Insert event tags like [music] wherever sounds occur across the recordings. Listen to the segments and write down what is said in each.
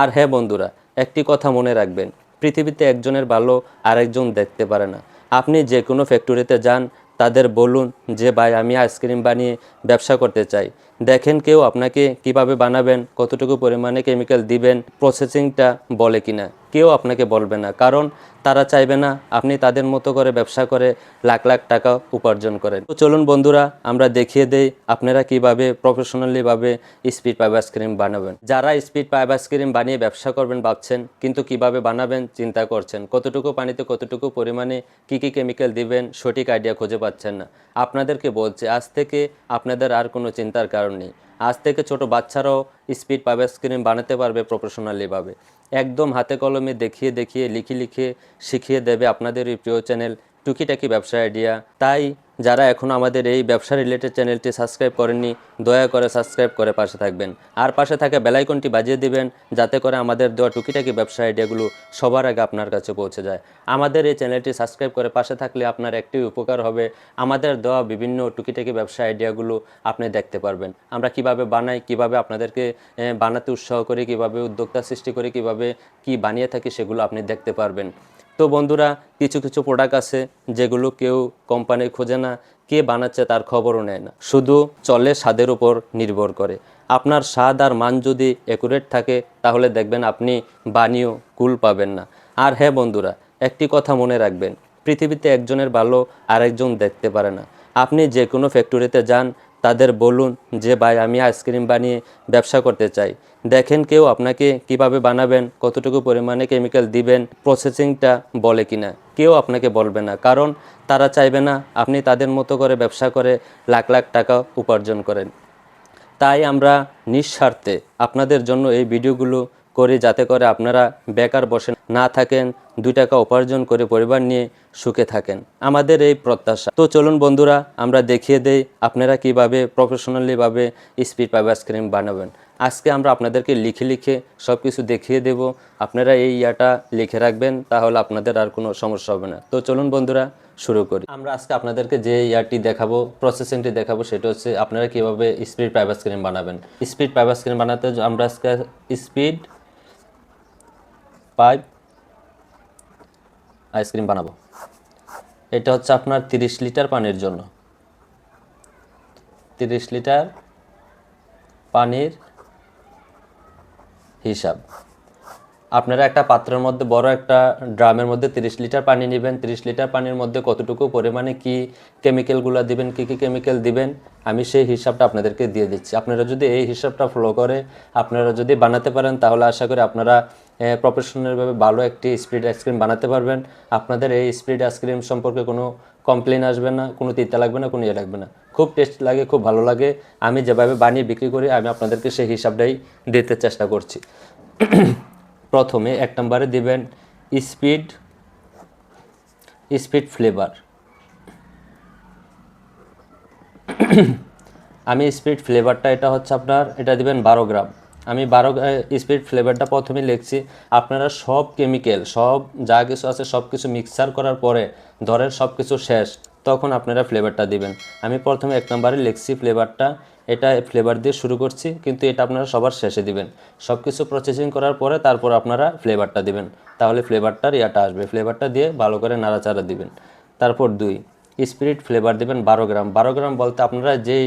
আর হ্যাঁ বন্ধুরা, একটি কথা মনে রাখবেন, পৃথিবীতে একজনের ভালো আরেকজন দেখতে পারে না। আপনি যে কোনো ফ্যাক্টরিতে যান, তাদের বলুন যে, ভাই, আমি আইসক্রিম বানিয়ে ব্যবসা করতে চাই। দেখেন কেউ আপনাকে কীভাবে বানাবেন, কতটুকু পরিমাণে কেমিক্যাল দিবেন প্রসেসিংটা বলে কিনা। কেউ আপনাকে বলবে না, কারণ তারা চাইবে না আপনি তাদের মতো করে ব্যবসা করে লাখ লাখ টাকা উপার্জন করেন। তো চলুন বন্ধুরা, আমরা দেখিয়ে দেই আপনারা কীভাবে প্রফেশনালিভাবে স্পিড পাইপ আইসক্রিম বানাবেন। যারা স্পিড পাইপ আইসক্রিম বানিয়ে ব্যবসা করবেন ভাবছেন, কিন্তু কীভাবে বানাবেন চিন্তা করছেন। কতটুকু পানিতে কতটুকু পরিমাণে কি কি কেমিক্যাল দিবেন, সঠিক আইডিয়া খুঁজে পাচ্ছেন না। আপনাদেরকে বলছে, আজ থেকে আপনাদের আর কোনো চিন্তার কারণ নেই আজ থেকে ছোট বাচ্চারাও স্পিড পাবে স্ক্রিন বানাতে পারবে প্রফেশনালিভাবে একদম হাতে কলমে দেখিয়ে দেখিয়ে, লিখে লিখে শিখিয়ে দেবে আপনাদের এই প্রিয় চ্যানেল টুকিটাকি ব্যবসা আইডিয়া তাই যারা এখন আমাদের এই ব্যবসা রিলেটেড চ্যানেলটি সাবস্ক্রাইব করেননি, দয়া করে সাবস্ক্রাইব করে পাশে থাকবেন। আর পাশে থাকা বেলাইকনটি বাজিয়ে দিবেন, যাতে করে আমাদের দেওয়া টুকিটাকি ব্যবসা আইডিয়াগুলো সবার আগে আপনার কাছে পৌঁছে যায়। আমাদের এই চ্যানেলটি সাবস্ক্রাইব করে পাশে থাকলে আপনার একটি উপকার হবে। আমাদের দেওয়া বিভিন্ন টুকিটাকি ব্যবসা আইডিয়াগুলো আপনি দেখতে পারবেন। আমরা কীভাবে বানাই, কীভাবে আপনাদেরকে বানাতে উৎসাহ করি, কীভাবে উদ্যোক্তা সৃষ্টি করি, কীভাবে কি বানিয়ে থাকি সেগুলো আপনি দেখতে পারবেন। তো বন্ধুরা, কিছু কিছু প্রোডাক্ট আছে যেগুলো কেউ কোম্পানি খোঁজে না, কে বানাচ্ছে তার খবরও নেয় না। শুধু চলে স্বাদের উপর নির্ভর করে। আপনার স্বাদ আর মান যদি অ্যাকুরেট থাকে, তাহলে দেখবেন আপনি বানিয়েও কুল পাবেন না। আর হ্যাঁ বন্ধুরা, একটি কথা মনে রাখবেন, পৃথিবীতে একজনের ভালো আরেকজন দেখতে পারে না। আপনি যে কোনো ফ্যাক্টরিতে যান তাদের বলুন যে, ভাই, আমি আইসক্রিম বানিয়ে ব্যবসা করতে চাই। দেখেন কেউ আপনাকে কীভাবে বানাবেন, কতটুকু পরিমাণে কেমিক্যাল দিবেন প্রসেসিংটা বলে কিনা। কেউ আপনাকে বলবে না, কারণ তারা চাইবে না আপনি তাদের মতো করে ব্যবসা করে লাখ লাখ টাকা উপার্জন করেন। তাই আমরা নিঃস্বার্থে আপনাদের জন্য এই ভিডিওগুলো করি যাতে করে আপনারা বেকার বসে না থাকেন দুই টাকা উপার্জন করে পরিবার নিয়ে সুখে থাকেন। আমাদের এই প্রত্যাশা। তো চলুন বন্ধুরা, আমরা দেখিয়ে দেই আপনারা কীভাবে প্রফেশনালিভাবে স্পিড পাইপ আইসক্রিম বানাবেন। আজকে আমরা আপনাদেরকে লিখে লিখে সব কিছু দেখিয়ে দেব। আপনারা এই ইয়াটা লিখে রাখবেন, তাহলে আপনাদের আর কোনো সমস্যা হবে না। তো চলুন বন্ধুরা, শুরু করি। আমরা আজকে আপনাদেরকে যে ইয়ারটি দেখাবো প্রসেসিংটি দেখাবো, সেটা হচ্ছে আপনারা কীভাবে স্পিড পাইপ আইসক্রিম বানাবেন। স্পিড পাইপ আইসক্রিম বানাতে আমরা আজকে স্পিড পাইপ আইসক্রিম বানাবো। এটা হচ্ছে আপনার তিরিশ লিটার পানির জন্য। তিরিশ লিটার পানির হিসাব। আপনারা একটা পাত্রের মধ্যে বড় একটা ড্রামের মধ্যে তিরিশ লিটার পানি নেবেন। তিরিশ লিটার পানির মধ্যে কতটুকু পরিমাণে কি কেমিক্যালগুলো দিবেন, কি কি কেমিক্যাল দিবেন, আমি সেই হিসাবটা আপনাদেরকে দিয়ে দিচ্ছি। আপনারা যদি এই হিসাবটা ফলো করে, আপনারা যদি বানাতে পারেন, তাহলে আশা করি আপনারা প্রফেশনালভাবে ভালো একটি স্পিড আইসক্রিম বানাতে পারবেন। আপনাদের এই স্পিড আইসক্রিম সম্পর্কে কোনো কমপ্লেন আসবে না, কোনো তিতা লাগবে না, কোনো ইয়ে লাগবে না। খুব টেস্ট লাগে, খুব ভালো লাগে। আমি যেভাবে বানিয়ে বিক্রি করি, আমি আপনাদেরকে সেই হিসাবটাই দিতে চেষ্টা করছি। [coughs] প্রথমে এক নম্বরে দিবেন স্পিড স্পিড ফ্লেভার আমি স্পিড ফ্লেভারটা এটা হচ্ছে আপনার, এটা দিবেন বারো গ্রাম। আমি বারো স্পিড ফ্লেভারটা প্রথমে লিখছি। আপনারা সব কেমিক্যাল সব যা কিছু আছে, সব কিছু মিক্সার করার পরে ধরেন সব কিছু শেষ, তখন আপনারা ফ্লেভারটা দিবেন। আমি প্রথমে এক নম্বরে লিখছি ফ্লেভারটা এটা ফ্লেভার দিয়ে শুরু করছি, কিন্তু এটা আপনারা সবার শেষে দিবেন। সব কিছু প্রসেসিং করার পরে তারপর আপনারা ফ্লেভারটা দিবেন। তাহলে ফ্লেভারটার ইয়াটা আসবে। ফ্লেভারটা দিয়ে ভালো করে নাড়াচাড়া দিবেন। তারপর দুই স্পিরিট ফ্লেভার দিবেন বারো গ্রাম। বারো গ্রাম বলতে আপনারা যেই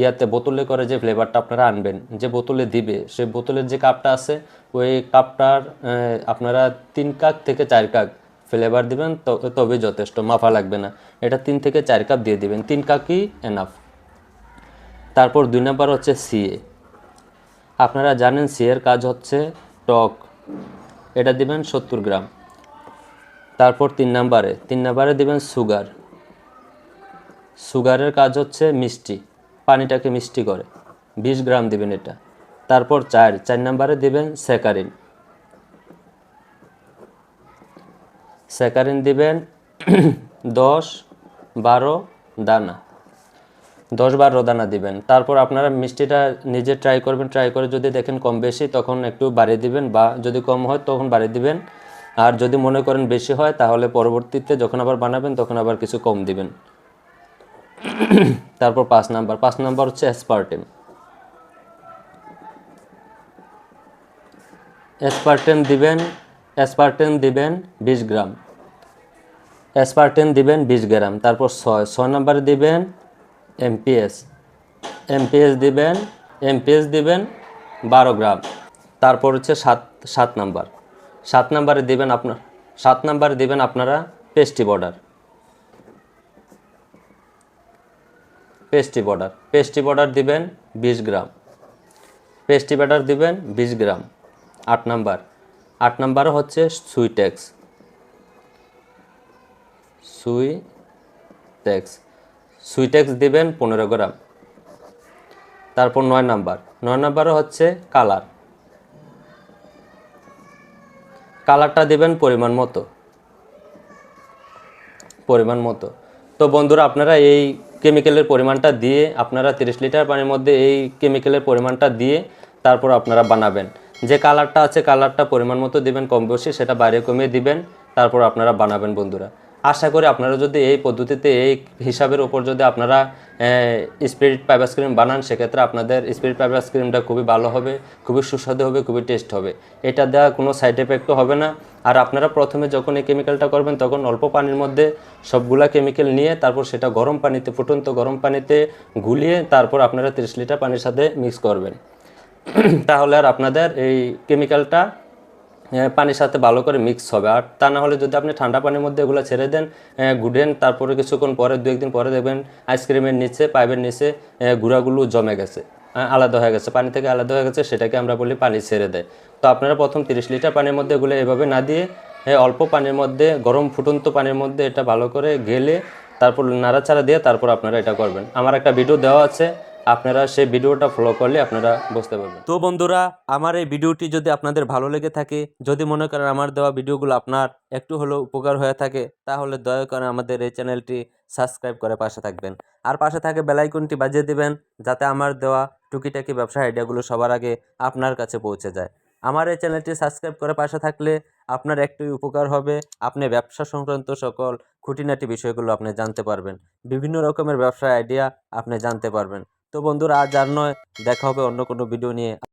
ইয়াতে বোতলে করে যে ফ্লেভারটা আপনারা আনবেন, যে বোতলে দিবে সেই বোতলের যে কাপটা আছে, ওই কাপটার আপনারা তিন কাপ থেকে চার কাপ ফ্লেভার দিবেন তবে যথেষ্ট, মাফা লাগবে না। এটা তিন থেকে চার কাপ দিয়ে দিবেন, তিন কাকই এনাফ তারপর দুই নাম্বার হচ্ছে সিএ। আপনারা জানেন সি এর কাজ হচ্ছে টক। এটা দিবেন সত্তর গ্রাম। তারপর তিন নাম্বারে তিন নাম্বারে দিবেন সুগার। সুগারের কাজ হচ্ছে মিষ্টি। পানিটাকে মিষ্টি করে। বিশ গ্রাম দিবেন এটা। তারপর চার চার নাম্বারে দিবেন স্যাকারিন স্যাকারিন দিবেন [clears throat] দশ বারো দানা। দশ বারো দানা দিবেন। তারপর আপনারা মিষ্টিটা নিজে ট্রাই করবেন। ট্রাই করে যদি দেখেন কম বেশি, তখন একটু বাড়িয়ে দিবেন বা যদি কম হয়, তখন বাড়িয়ে দিবেন। আর যদি মনে করেন বেশি হয়, তাহলে পরবর্তীতে যখন আবার বানাবেন, তখন আবার কিছু কম দিবেন। [coughs] তারপর পাঁচ নাম্বার পাঁচ নাম্বার হচ্ছে অ্যাসপার্টেম অ্যাসপার্টেন দিবেন অ্যাসপার্টেন দিবেন বিশ গ্রাম। অ্যাসপার্টেন দিবেন বিশ গ্রাম, তারপর ছয় ছয় নম্বরে দিবেন এমপিএস এমপিএস দিবেন এমপিএস দিবেন বারো গ্রাম। তারপর হচ্ছে সাত সাত নাম্বার। সাত নাম্বারে দিবেন আপনার, সাত নাম্বারে দিবেন আপনারা পেস্টি বর্ডার পেস্টি বর্ডার পেস্টি বর্ডার দিবেন বিশ গ্রাম। পেস্টি বর্ডার দিবেন বিশ গ্রাম। আট নাম্বার। আট নাম্বার হচ্ছে সুইটেক্স। সুইটেক্স। সুইটেক্স দিবেন পনেরো গ্রাম। তারপর নয় নাম্বার। নয় নাম্বারও হচ্ছে কালার। কালারটা দিবেন পরিমাণ মতো। পরিমাণ মতো। তো বন্ধুরা, আপনারা এই কেমিক্যালের পরিমাণটা দিয়ে আপনারা তিরিশ লিটার পানির মধ্যে এই কেমিক্যালের পরিমাণটা দিয়ে তারপর আপনারা বানাবেন। যে কালারটা আছে কালারটা পরিমাণ মতো দিবেন, কম বেশি সেটা বাইরে কমিয়ে দিবেন, তারপর আপনারা বানাবেন বন্ধুরা। আশা করি আপনারা যদি এই পদ্ধতিতে এই হিসাবের উপর যদি আপনারা স্পিরিট পাইপ আইসক্রিম বানান, সেক্ষেত্রে আপনাদের স্পিরিট পাইপ আইসক্রিমটা খুবই ভালো হবে, খুবই সুস্বাদু হবে, খুবই টেস্ট হবে। এটা দেওয়া কোনো সাইড এফেক্টও হবে না। আর আপনারা প্রথমে যখন এই কেমিক্যালটা করবেন, তখন অল্প পানির মধ্যে সবগুলা কেমিক্যাল নিয়ে তারপর সেটা গরম পানিতে, ফুটন্ত গরম পানিতে গুলিয়ে তারপর আপনারা তিরিশ লিটার পানির সাথে মিক্স করবেন। [clears throat] তাহলে আর আপনাদের এই কেমিক্যালটা পানির সাথে ভালো করে মিক্স হবে। আর তা না হলে যদি আপনি ঠান্ডা পানির মধ্যে এগুলো ছেড়ে দেন গুড়েন, তারপরে কিছুক্ষণ পরে দু একদিন পরে দেখবেন আইসক্রিমের নিচে পাইপের নিচে গুঁড়াগুলো জমে গেছে আলাদা হয়ে গেছে। পানি থেকে আলাদা হয়ে গেছে, সেটাকে আমরা বলি পানি ছেড়ে দেয়। তো আপনারা প্রথম তিরিশ লিটার পানির মধ্যে এগুলো এভাবে না দিয়ে অল্প পানির মধ্যে, গরম ফুটন্ত পানির মধ্যে এটা ভালো করে গেলে, তারপর নাড়াচাড়া দিয়ে তারপর আপনারা এটা করবেন। আমার একটা ভিডিও দেওয়া আছে আপনারা সেই ভিডিওটা ফলো করলে আপনারা বুঝতে পারবেন। তো বন্ধুরা, আমার এই ভিডিওটি যদি আপনাদের ভালো লেগে থাকে, যদি মনে করেন আমার দেওয়া ভিডিওগুলো আপনার একটু হলেও উপকার হয়ে থাকে, তাহলে দয়া করে আমাদের এই চ্যানেলটি সাবস্ক্রাইব করে পাশে থাকবেন। আর পাশে থাকে বেলাইকনটি বাজিয়ে দিবেন, যাতে আমার দেওয়া টুকিটাকি ব্যবসা আইডিয়াগুলো সবার আগে আপনার কাছে পৌঁছে যায়। আমার এই চ্যানেলটি সাবস্ক্রাইব করে পাশে থাকলে আপনার একটুই উপকার হবে, আপনি ব্যবসা সংক্রান্ত সকল খুঁটিনাটি বিষয়গুলো আপনি জানতে পারবেন। বিভিন্ন রকমের ব্যবসা আইডিয়া আপনি জানতে পারবেন। তো বন্ধুরা আর নয় দেখা হবে অন্য কোনো ভিডিও নিয়ে।